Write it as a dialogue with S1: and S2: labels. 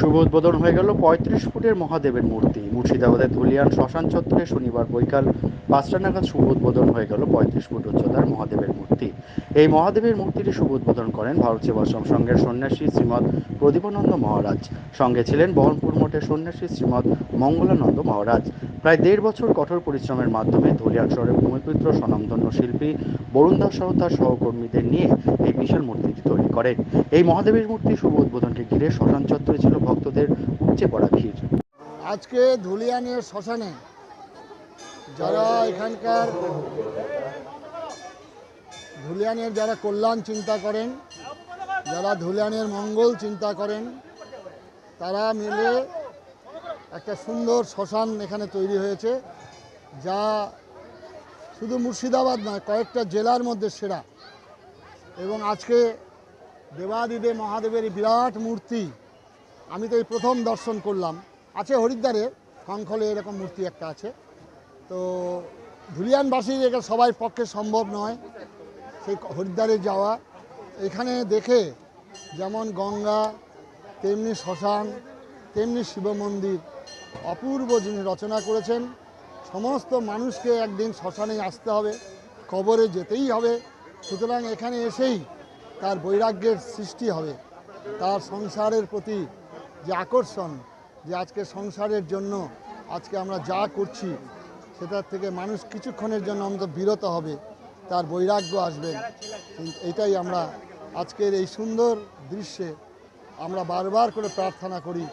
S1: শুভ উদ্বোধন হয়ে গেল পঁয়ত্রিশ ফুটের মহাদেবের মূর্তি। মুর্শিদাবাদের ধুলিয়ান শ্মশান চত্বরে শনিবার বৈকাল পাঁচটা নাগাদ শুভ উদ্বোধন হয়ে গেল পঁয়ত্রিশ ফুট উচ্চতার মহাদেবের মূর্তি। এই মহাদেবের মূর্তিটি শুভ উদ্বোধন করেন ভারত সেবাশ্রম সংঘের সন্ন্যাসী শ্রীমৎ প্রদীপানন্দ মহারাজ। সঙ্গে ছিলেন বহরমপুর মঠের সন্ন্যাসী শ্রীমৎ মঙ্গলানন্দ মহারাজ। প্রায় দেড় বছর কঠোর পরিশ্রমের মাধ্যমে ধুলিয়ান শহরের ভূমিপুত্র স্বনামধন্য শিল্পী বরুণ দাস সহ তার সহকর্মীদের নিয়ে এই বিশাল মূর্তিটি করেন। এই মহাদেবের মূর্তি শুভ উদ্বোধনকে ঘিরে শ্মশান চত্বরে ছিল ভক্তদের উপচে পড়া ভিড়।
S2: আজকে ধুলিয়ানের শ্মশানে যারা এখানকার ধুলিয়ানের যারা কল্যাণ চিন্তা করেন, যারা ধুলিয়ানের মঙ্গল চিন্তা করেন, তারা মিলে একটা সুন্দর শ্মশান এখানে তৈরি হয়েছে, যা শুধু মুর্শিদাবাদ নয়, কয়েকটা জেলার মধ্যে সেরা। এবং আজকে দেবাদিদেব মহাদেবের বিরাট মূর্তি, আমি তো এই প্রথম দর্শন করলাম। আছে হরিদ্বারে, খংখলে এরকম মূর্তি একটা আছে। তো ধুলিয়ানবাসীর এটা সবাই পক্ষে সম্ভব নয়, সেই হরিদ্বারে যাওয়া। এখানে দেখে যেমন গঙ্গা, তেমনি শ্মশান, তেমনি শিব মন্দির অপূর্ব যিনি রচনা করেছেন। সমস্ত মানুষকে একদিন শ্মশানে আসতে হবে, কবরে যেতেই হবে। সুতরাং এখানে এসেই তার বৈরাগ্যের সৃষ্টি হবে। তার সংসারের প্রতি যে আকর্ষণ, যে আজকে সংসারের জন্য, আজকে আমরা যা করছি, সেটার থেকে মানুষ কিছুক্ষণের জন্য আমাদের বিরত হবে, তার বৈরাগ্য আসবে। এটাই আমরা আজকের এই সুন্দর দৃশ্যে আমরা বারবার করে প্রার্থনা করি।